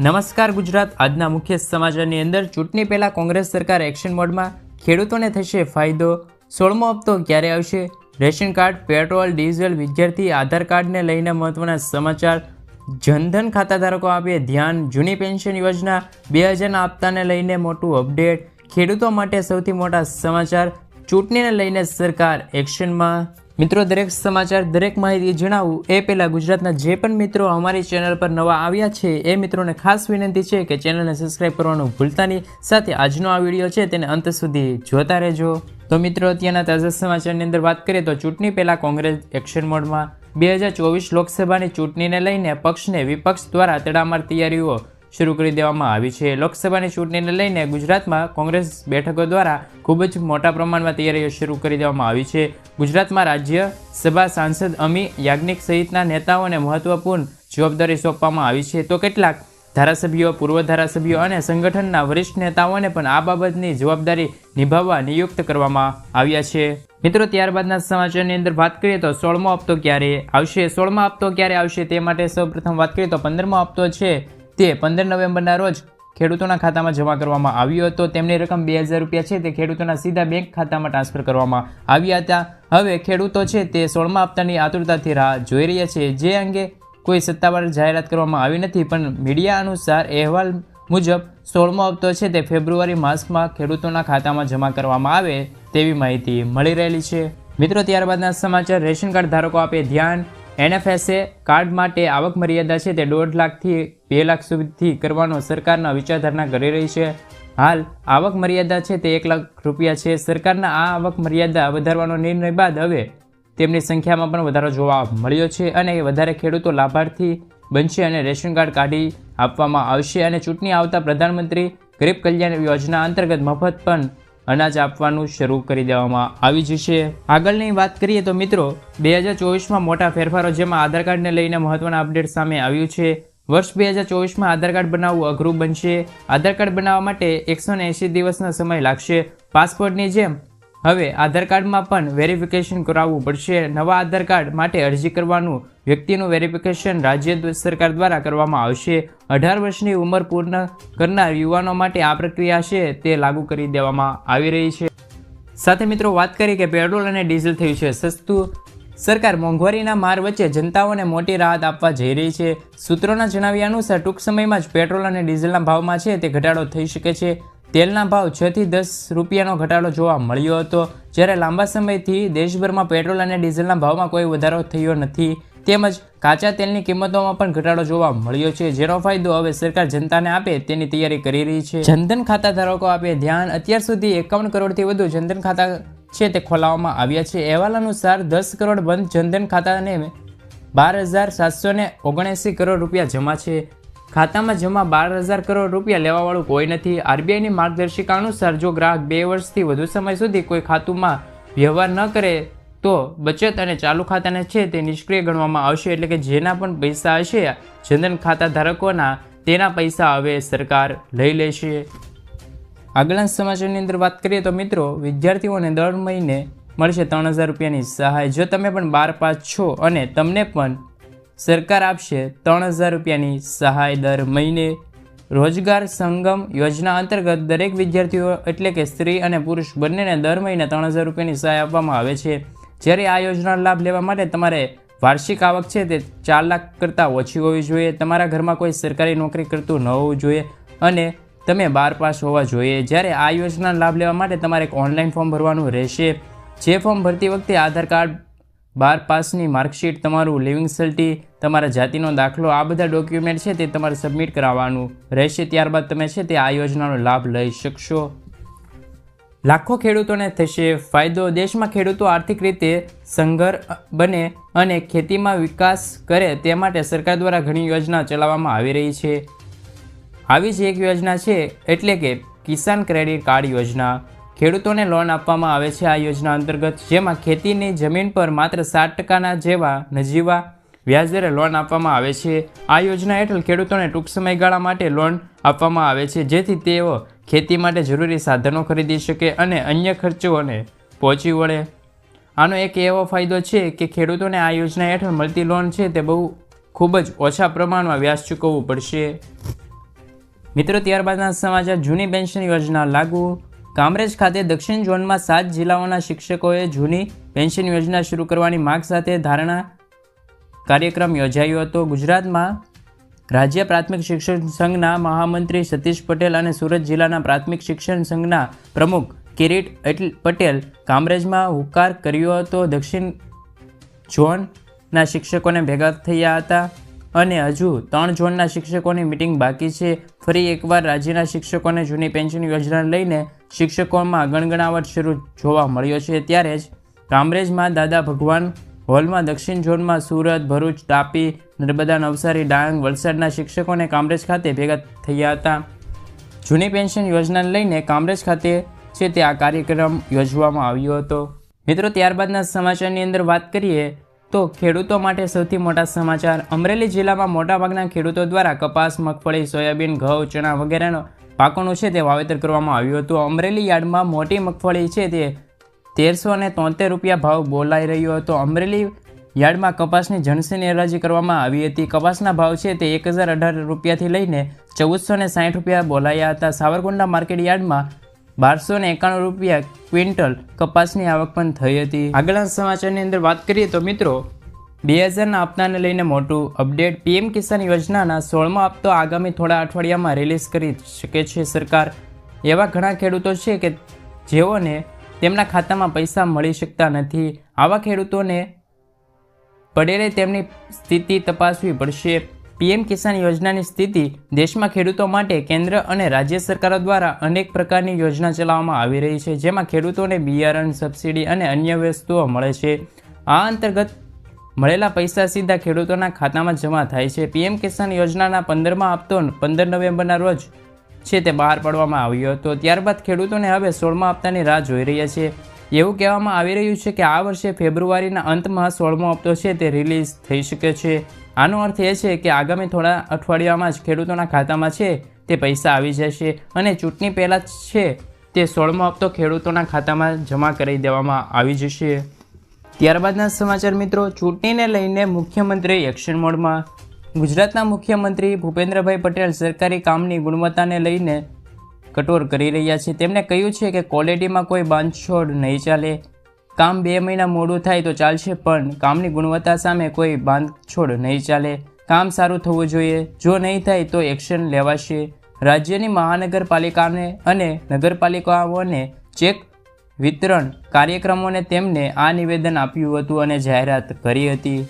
નમસ્કાર ગુજરાત. આજના મુખ્ય સમાચારની અંદર ચૂંટણી પહેલાં કોંગ્રેસ સરકાર એક્શન મોડમાં ખેડૂતોને થશે ફાયદો. સોળમો હપ્તો ક્યારે આવશે? રેશન કાર્ડ, પેટ્રોલ, ડીઝલ વિદ્યાર્થી આધાર કાર્ડને લઈને મહત્વના સમાચાર. જનધન ખાતાધારકો આપે ધ્યાન. જૂની પેન્શન યોજના બે હજારના હપ્તાને લઈને મોટું અપડેટ. ખેડૂતો માટે સૌથી મોટા સમાચાર. ચૂંટણીને લઈને સરકાર એક્શનમાં મિત્રો, દરેક સમાચાર, દરેક માહિતી જણાવું એ પહેલાં ગુજરાતના જે પણ મિત્રો અમારી ચેનલ પર નવા આવ્યા છે, એ મિત્રોને ખાસ વિનંતી છે કે ચેનલને સબસ્ક્રાઇબ કરવાનું ભૂલતા નહીં. સાથે આજનો આ વીડિયો છે તેને અંત સુધી જોતા રહેજો. તો મિત્રો, અત્યારના તાજા સમાચારની અંદર વાત કરીએ તો ચૂંટણી પહેલાં કોંગ્રેસ એક્શન મોડમાં. બે હજાર ચોવીસ લોકસભાની ચૂંટણીને લઈને પક્ષને વિપક્ષ દ્વારા તડામાર તૈયારીઓ શરૂ કરી દેવામાં આવી છે. લોકસભાની ચૂંટણીને લઈને ગુજરાતમાં કોંગ્રેસ બેઠકો દ્વારા ખૂબ જ મોટા પ્રમાણમાં તૈયારીઓ શરૂ કરી દેવામાં આવી છે. ગુજરાતમાં રાજ્ય સભા સાંસદ અમી યાજ્ઞિક સહિતના નેતાઓને મહત્વપૂર્ણ જવાબદારી સોંપવામાં આવી છે. તો કેટલાક ધારાસભ્યો, પૂર્વ ધારાસભ્યો અને સંગઠનના વરિષ્ઠ નેતાઓને પણ આ બાબતની જવાબદારી નિભાવવા નિયુક્ત કરવામાં આવ્યા છે. મિત્રો, ત્યારબાદના સમાચારની અંદર વાત કરીએ તો સોળમો હપ્તો ક્યારે આવશે? સોળમો હપ્તો ક્યારે આવશે તે માટે સૌપ્રથમ વાત કરીએ તો પંદરમો હપ્તો છે. તે પંદર નવેમ્બરના રોજ ખેડૂતોના ખાતામાં જમા કરવામાં આવ્યો હતો. તેમની રકમ બે હજાર રૂપિયા છે. તે ખેડૂતોના સીધા બેંક ખાતામાં ટ્રાન્સફર કરવામાં આવ્યા હતા. હવે ખેડૂતો છે તે સોળમા હપ્તાની આતુરતાથી રાહ જોઈ રહ્યા છે. જે અંગે કોઈ સત્તાવાર જાહેરાત કરવામાં આવી નથી, પણ મીડિયા અનુસાર અહેવાલ મુજબ સોળમો હપ્તો છે તે ફેબ્રુઆરી માસમાં ખેડૂતોના ખાતામાં જમા કરવામાં આવે તેવી માહિતી મળી રહેલી છે. મિત્રો, ત્યારબાદના સમાચાર. રેશન કાર્ડ ધારકો આપે ધ્યાન એનએફએસએ કાર્ડ માટે આવક મર્યાદા છે તે દોઢ લાખથી બે લાખ સુધી કરવાનો સરકારના વિચારધારણા કરી રહી છે. હાલ, આવક મર્યાદા છે તે એક લાખ રૂપિયા છે. સરકારના આ આવક મર્યાદા વધારવાનો નિર્ણય બાદ હવે તેમની સંખ્યામાં પણ વધારો જોવા મળ્યો છે અને વધારે ખેડૂતો લાભાર્થી બનશે અને રેશન કાર્ડ કાઢી આપવામાં આવશે અને ચૂંટણી આવતા પ્રધાનમંત્રી ગરીબ કલ્યાણ યોજના અંતર્ગત મફત પણ અનાજ આપવાનું શરૂ કરી દેવામાં આવી જશે. આગળની વાત કરીએ તો મિત્રો, બે હજાર ચોવીસમાં મોટા ફેરફારો જેમાં આધાર કાર્ડને લઈને મહત્વના અપડેટ સામે આવ્યું છે. વર્ષ બે હજાર ચોવીસમાં આધાર કાર્ડ બનાવવું અઘરું બનશે. આધાર કાર્ડ બનાવવા માટે એકસો દિવસનો સમય લાગશે. પાસપોર્ટની જેમ હવે આધાર કાર્ડમાં પણ વેરિફિકેશન કરાવવું પડશે. નવા આધાર કાર્ડ માટે અરજી કરવાનું વ્યક્તિનું વેરિફિકેશન રાજ્ય સરકાર દ્વારા કરવામાં આવશે. અઢાર વર્ષની ઉંમર પૂર્ણ કરનાર યુવાનો માટે આ પ્રક્રિયા છે તે લાગુ કરી દેવામાં આવી રહી છે. સાથે મિત્રો, વાત કરી કે પેટ્રોલ અને ડીઝલ થયું છે. સસ્તું સરકાર મોંઘવારીના માર વચ્ચે જનતાઓને મોટી રાહત આપવા જઈ રહી છે. સૂત્રોના જણાવ્યા અનુસાર ટૂંક સમયમાં જ પેટ્રોલ અને ડીઝલના ભાવમાં છે તે ઘટાડો થઈ શકે છે. તેલના ભાવ છ થી દસ રૂપિયાનો ઘટાડો જોવા મળ્યો હતો. જ્યારે લાંબા સમયથી દેશભરમાં પેટ્રોલ અને ડીઝલના ભાવમાં કોઈ વધારો થયો નથી, તેમજ કાચા તેલની કિંમતોમાં પણ ઘટાડો જોવા મળ્યો છે. જેનો ફાયદો હવે સરકાર જનતાને આપે તેની તૈયારી કરી રહી છે. જનધન ખાતા ધારકો આપે ધ્યાન. અત્યાર સુધી એકાવન કરોડથી વધુ જનધન ખાતા છે તે ખોલાવવામાં આવ્યા છે. અહેવાલ અનુસાર દસ કરોડ બંધ જનધન ખાતાને બાર હજાર સાતસો ઓગણએંસી કરોડ રૂપિયા જમા છે. ખાતામાં જમા બાર હજાર કરોડ રૂપિયા લેવાવાળું કોઈ નથી. આરબીઆઈની માર્ગદર્શિકા અનુસાર જો ગ્રાહક બે વર્ષથી વધુ સમય સુધી કોઈ ખાતુંમાં વ્યવહાર ન કરે, તો બચત અને ચાલુ ખાતાને છે તે નિષ્ક્રિય ગણવામાં આવશે, એટલે કે જેના પણ પૈસા હશે, જનધન ખાતા ધારકોના તેના પૈસા હવે સરકાર લઈ લેશે. આગળના સમાચારની અંદર વાત કરીએ તો મિત્રો, વિદ્યાર્થીઓને દર મહિને મળશે ત્રણ હજાર રૂપિયાની સહાય. જો તમે પણ બાર પાસ છો અને તમને પણ સરકાર આપશે ત્રણ હજાર રૂપિયાની સહાય દર મહિને. રોજગાર સંગમ યોજના અંતર્ગત દરેક વિદ્યાર્થીઓ એટલે કે સ્ત્રી અને પુરુષ બંનેને દર મહિને ત્રણ હજાર રૂપિયાની સહાય આપવામાં આવે છે. જ્યારે આ યોજનાનો લાભ લેવા માટે તમારે વાર્ષિક આવક છે તે ચાર લાખ કરતાં ઓછી હોવી જોઈએ. તમારા ઘરમાં કોઈ સરકારી નોકરી કરતું ન હોવું જોઈએ અને તમે બાર પાસ હોવા જોઈએ. જ્યારે આ યોજનાનો લાભ લેવા માટે તમારે એક ઓનલાઈન ફોર્મ ભરવાનું રહેશે. જે ફોર્મ ભરતી વખતે આધાર કાર્ડ બાર પાસની માર્કશીટ તમારું લિવિંગ સર્ટી, તમારા જાતિનો દાખલો, આ બધા ડોક્યુમેન્ટ છે તે તમારે સબમિટ કરાવવાનું રહેશે. ત્યારબાદ તમે છે તે આ યોજનાનો લાભ લઈ શકશો. લાખો ખેડૂતોને થશે ફાયદો. દેશમાં ખેડૂતો આર્થિક રીતે સંઘર બને અને ખેતીમાં વિકાસ કરે તે માટે સરકાર દ્વારા ઘણી યોજના ચલાવવામાં આવી રહી છે. આવી જ એક યોજના છે એટલે કે કિસાન ક્રેડિટ કાર્ડ યોજના. ખેડૂતોને લોન આપવામાં આવે છે આ યોજના અંતર્ગત, જેમાં ખેતીની જમીન પર માત્ર સાત ટકાના જેવા નજીવા વ્યાજદરે લોન આપવામાં આવે છે. આ યોજના હેઠળ ખેડૂતોને ટૂંક સમયગાળા માટે લોન આપવામાં આવે છે, જેથી તેઓ ખેતી માટે જરૂરી સાધનો ખરીદી શકે અને અન્ય ખર્ચોને પહોંચી વળે. આનો એક એવો ફાયદો છે કે ખેડૂતોને આ યોજના હેઠળ મળતી લોન છે તે બહુ ખૂબ જ ઓછા પ્રમાણમાં વ્યાજ ચૂકવવું પડશે. મિત્રો, ત્યારબાદના સમાચાર. જૂની પેન્શન યોજના લાગુ કામરેજ ખાતે દક્ષિણ ઝોનમાં સાત જિલ્લાઓના શિક્ષકોએ જૂની પેન્શન યોજના શરૂ કરવાની માંગ સાથે ધારણા કાર્યક્રમ યોજાયો હતો. ગુજરાતમાં રાજ્ય પ્રાથમિક શિક્ષણ સંઘના મહામંત્રી સતીશ પટેલ અને સુરત જિલ્લાના પ્રાથમિક શિક્ષણ સંઘના પ્રમુખ કિરીટ પટેલ કામરેજમાં હુકાર કર્યો હતો. દક્ષિણ ઝોનના શિક્ષકોને ભેગા થયા હતા. અને હજુ ત્રણ ઝોનના શિક્ષકોની મિટિંગ બાકી છે. ફરી એકવાર રાજ્યના શિક્ષકોને જૂની પેન્શન યોજના લઈને શિક્ષકોમાં ગણગણાવટ શરૂ જોવા મળ્યો છે. ત્યારે જ કામરેજમાં દાદા ભગવાન હોલમાં દક્ષિણ ઝોનમાં સુરત, ભરૂચ, તાપી, નર્મદા, નવસારી, ડાંગ, વલસાડના શિક્ષકોને કામરેજ ખાતે ભેગા થયા હતા. જૂની પેન્શન યોજનાને લઈને કામરેજ ખાતે છે તે આ કાર્યક્રમ યોજવામાં આવ્યો હતો. મિત્રો, ત્યારબાદના સમાચારની અંદર વાત કરીએ તો ખેડૂતો માટે સૌથી મોટા સમાચાર. અમરેલી જિલ્લામાં મોટાભાગના ખેડૂતો દ્વારા કપાસ, મગફળી, સોયાબીન, ઘઉં, ચણા વગેરેનો પાકોનું છે તે વાવેતર કરવામાં આવ્યું હતું. અમરેલી યાર્ડમાં મોટી મગફળી છે તે તેરસો ને તોતેર રૂપિયા ભાવ બોલાઈ રહ્યો હતો. અમરેલી યાર્ડમાં કપાસની જણસીની હરાજી કરવામાં આવી હતી. કપાસના ભાવ છે તે એક હજાર અઢાર રૂપિયાથી લઈને ચૌદસો ને સાઠ રૂપિયા બોલાયા હતા. સાવરકુંડલા માર્કેટ યાર્ડમાં બારસો ને એકાણું રૂપિયા ક્વિન્ટલ કપાસની આવક પણ થઈ હતી. આગળના સમાચારની અંદર વાત કરીએ તો મિત્રો, બે હજારના હપ્તાને લઈને મોટું અપડેટ પીએમ કિસાન યોજનાના સોળમો હપ્તો આગામી થોડા અઠવાડિયામાં રિલીઝ કરી શકે છે સરકાર. એવા ઘણા ખેડૂતો છે કે જેઓને તેમના ખાતામાં પૈસા મળી શકતા નથી. આવા ખેડૂતોને પડેલે તેમની સ્થિતિ તપાસવી પડશે. પીએમ કિસાન યોજનાની સ્થિતિ દેશમાં ખેડૂતો માટે કેન્દ્ર અને રાજ્ય સરકારો દ્વારા અનેક પ્રકારની યોજના ચલાવવામાં આવી રહી છે, જેમાં ખેડૂતોને બિયારણ, સબસિડી અને અન્ય વસ્તુઓ મળે છે. આ અંતર્ગત મળેલા પૈસા સીધા ખેડૂતોના ખાતામાં જમા થાય છે. પીએમ કિસાન યોજનાના પંદરમાં હપ્તો પંદર નવેમ્બરના રોજ છે તે બહાર પાડવામાં આવ્યો હતો. ત્યારબાદ ખેડૂતોને હવે સોળમા હપ્તાની રાહ જોઈ રહ્યા છે. એવું કહેવામાં આવી રહ્યું છે કે આ વર્ષે ફેબ્રુઆરીના અંતમાં સોળમો હપ્તો છે તે રિલીઝ થઈ શકે છે. આનો અર્થ એ છે કે આગામી થોડા અઠવાડિયામાં જ ખેડૂતોના ખાતામાં છે તે પૈસા આવી જશે અને ચૂંટણી પહેલાં જ છે તે સોળમો હપ્તો ખેડૂતોના ખાતામાં જમા કરી દેવામાં આવી જશે. ત્યારબાદના સમાચાર મિત્રો, ચૂંટણીને લઈને મુખ્યમંત્રી એક્શન મોડમાં ગુજરાતના મુખ્યમંત્રી ભૂપેન્દ્રભાઈ પટેલ સરકારી કામની ગુણવત્તાને લઈને કઠોર કરી રહ્યા છે. તેમણે કહ્યું છે કે ક્વોલિટીમાં કોઈ બાંધછોડ નહીં ચાલે. કામ બે મહિના મોડું થાય તો ચાલશે, પણ કામની ગુણવત્તા સામે કોઈ બાંધછોડ નહીં ચાલે. કામ સારું થવું જોઈએ. જો નહીં થાય તો એક્શન લેવાશે. રાજ્યની મહાનગરપાલિકાને અને નગરપાલિકાઓને ચેક વિતરણ કાર્યક્રમોને તેમને આ નિવેદન આપ્યું હતું અને જાહેરાત કરી હતી.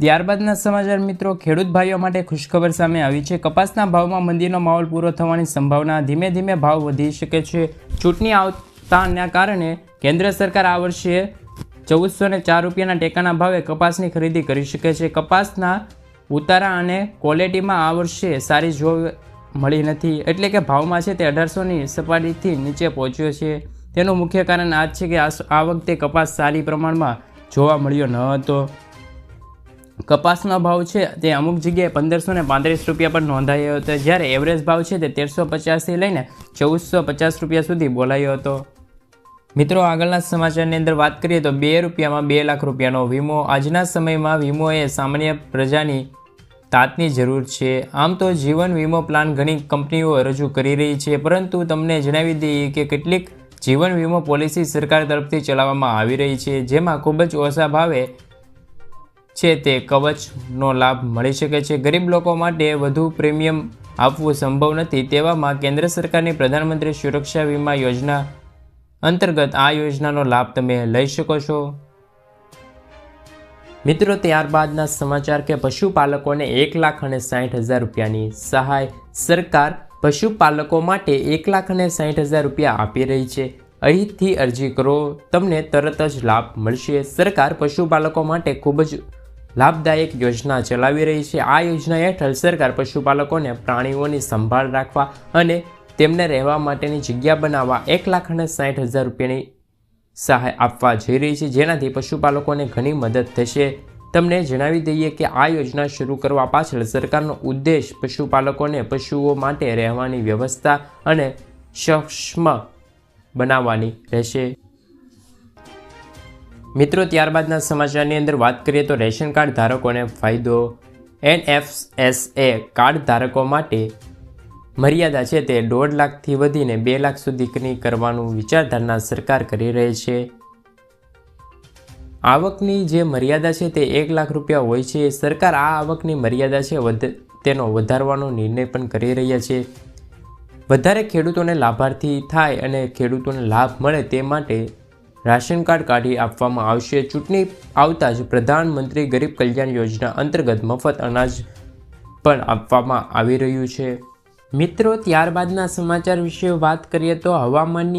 ત્યારબાદના સમાચાર મિત્રો, ખેડૂત ભાઈઓ માટે ખુશખબર સામે આવી છે. કપાસના ભાવમાં મંદીનો માહોલ પૂરો થવાની સંભાવના ધીમે ધીમે ભાવ વધી શકે છે. ચૂંટણી આવતાના કારણે કેન્દ્ર સરકાર આ વર્ષે ચૌદસો ને ચાર રૂપિયાના ટેકાના ભાવે કપાસની ખરીદી કરી શકે છે. કપાસના ઉતારા અને ક્વોલિટીમાં આ વર્ષે સારી જોવા મળી નથી. એટલે કે ભાવમાં છે તે અઢારસોની સપાટીથી નીચે પહોંચ્યો છે. તેનું મુખ્ય કારણ આ છે કે આ વખતે કપાસ સારી પ્રમાણમાં જોવા મળ્યો ન હતો. કપાસનો ભાવ છે તે અમુક જગ્યાએ પંદરસો ને પાંત્રીસ રૂપિયા પર નોંધાયો હતો. જ્યારે એવરેજ ભાવ છે તે તેરસો પચાસથી લઈને ચૌદસો પચાસ રૂપિયા સુધી બોલાયો હતો. મિત્રો, આગળના સમાચારની અંદર વાત કરીએ તો બે રૂપિયામાં બે લાખ રૂપિયાનો વીમો. આજના સમયમાં વીમો એ સામાન્ય પ્રજાની તાતની જરૂર છે. આમ તો જીવન વીમો પ્લાન ઘણી કંપનીઓ રજૂ કરી રહી છે, પરંતુ તમને જણાવી દઈએ કે કેટલીક જીવન વીમો પોલિસી સરકાર તરફથી ચલાવવામાં આવી રહી છે, જેમાં ખૂબ જ ઓછા ભાવે છે તે કવચનો લાભ મળી શકે છે. ગરીબ લોકો માટે વધુ પ્રીમિયમ આપવું સંભવ નથી. તેવામાં કેન્દ્ર સરકારની પ્રધાનમંત્રી સુરક્ષા વીમા યોજના અંતર્ગત આ યોજનાનો લાભ તમે લઈ શકો છો. મિત્રો, ત્યારબાદના સમાચાર કે પશુપાલકોને એક લાખ અને સાઠ હજાર રૂપિયાની સહાય સરકાર પશુપાલકો માટે એક લાખ અને સાઠ હજાર રૂપિયા આપી રહી છે. અહીંથી અરજી કરો, તમને તરત જ લાભ મળશે. સરકાર પશુપાલકો માટે ખૂબ જ લાભદાયક યોજના ચલાવી રહી છે. આ યોજના હેઠળ સરકાર પશુપાલકોને પ્રાણીઓની સંભાળ રાખવા અને તેમને રહેવા માટેની જગ્યા બનાવવા એક લાખ અને સાઠ હજાર રૂપિયાની સહાય આપવા જઈ રહી છે. જેનાથી પશુપાલકોને ઘણી મદદ થશે. તમને જણાવી દઈએ કે આ યોજના શરૂ કરવા પાછળ સરકારનો ઉદ્દેશ પશુપાલકોને પશુઓ માટે રહેવાની વ્યવસ્થા અને સક્ષમ બનાવવાની રહેશે. મિત્રો, ત્યારબાદના સમાચારની અંદર વાત કરીએ તો રેશન કાર્ડ ધારકોને ફાયદો. એનએફએસએ કાર્ડ ધારકો માટે મર્યાદા છે તે દોઢ લાખથી વધીને બે લાખ સુધીની કરવાનું વિચારધારણા સરકાર કરી રહી છે. આવકની જે મર્યાદા છે તે એક લાખ રૂપિયા હોય છે, સરકાર આ આવકની મર્યાદા છે વધ, તેનો વધારવાનો નિર્ણય પણ કરી રહ્યા છે. વધારે ખેડૂતોને લાભાર્થી થાય અને ખેડૂતોને લાભ મળે તે માટે રાશન કાર્ડ કાઢી આપવામાં આવશે. ચૂંટણી આવતા જ પ્રધાનમંત્રી ગરીબ કલ્યાણ યોજના અંતર્ગત મફત અનાજ પણ આપવામાં આવી રહ્યું છે. મિત્રો ત્યારબાદના સમાચાર વિશે વાત કરીએ તો હવામાનની